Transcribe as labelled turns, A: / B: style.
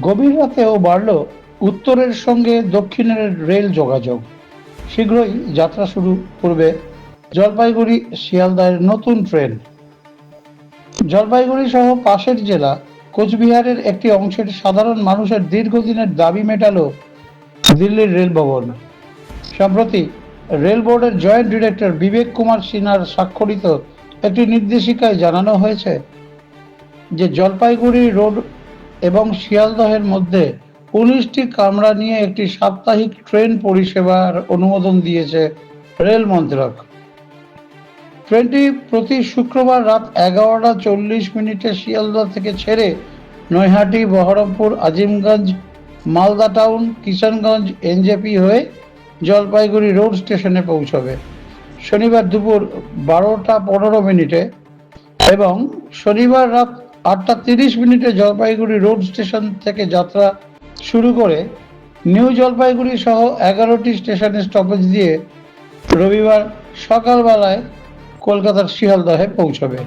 A: গভীর রাতেও বাড়ল উত্তরের সঙ্গে দক্ষিণের রেল যোগাযোগ। শীঘ্রই যাত্রা শুরু করবে জলপাইগুড়ি শিয়ালদাহের নতুন ট্রেন। জলপাইগুড়ি সহ পাশের জেলা কোচবিহারের একটি অংশের সাধারণ মানুষের দীর্ঘদিনের দাবি মেটালো দিল্লির রেল ভবন সম্প্রতি রেল বোর্ডের জয়েন্ট ডিরেক্টর বিবেক কুমার সিনহার স্বাক্ষরিত একটি নির্দেশিকায় জানানো হয়েছে যে জলপাইগুড়ি রোড এবং শিয়ালদহের মধ্যে উনিশটি কামরা নিয়ে একটি সাপ্তাহিক ট্রেন পরিষেবার অনুমোদন দিয়েছে রেল মন্ত্রক। ট্রেনটি প্রতি শুক্রবার রাত এগারোটা চল্লিশ মিনিটে শিয়ালদহ থেকে ছেড়ে নৈহাটি, বহরমপুর, আজিমগঞ্জ, মালদা টাউন কিষানগঞ্জ এনজেপি হয়ে জলপাইগুড়ি রোড স্টেশনে পৌঁছবে। শনিবার দুপুর বারোটা পনেরো মিনিটে এবং শনিবার রাত আটটা তিরিশ মিনিটে জলপাইগুড়ি রোড স্টেশন থেকে যাত্রা শুরু করে নিউ জলপাইগুড়ি সহ এগারোটি স্টেশনে স্টপেজ দিয়ে রবিবার সকালবেলায় কলকাতার শিয়ালদহে পৌঁছবে।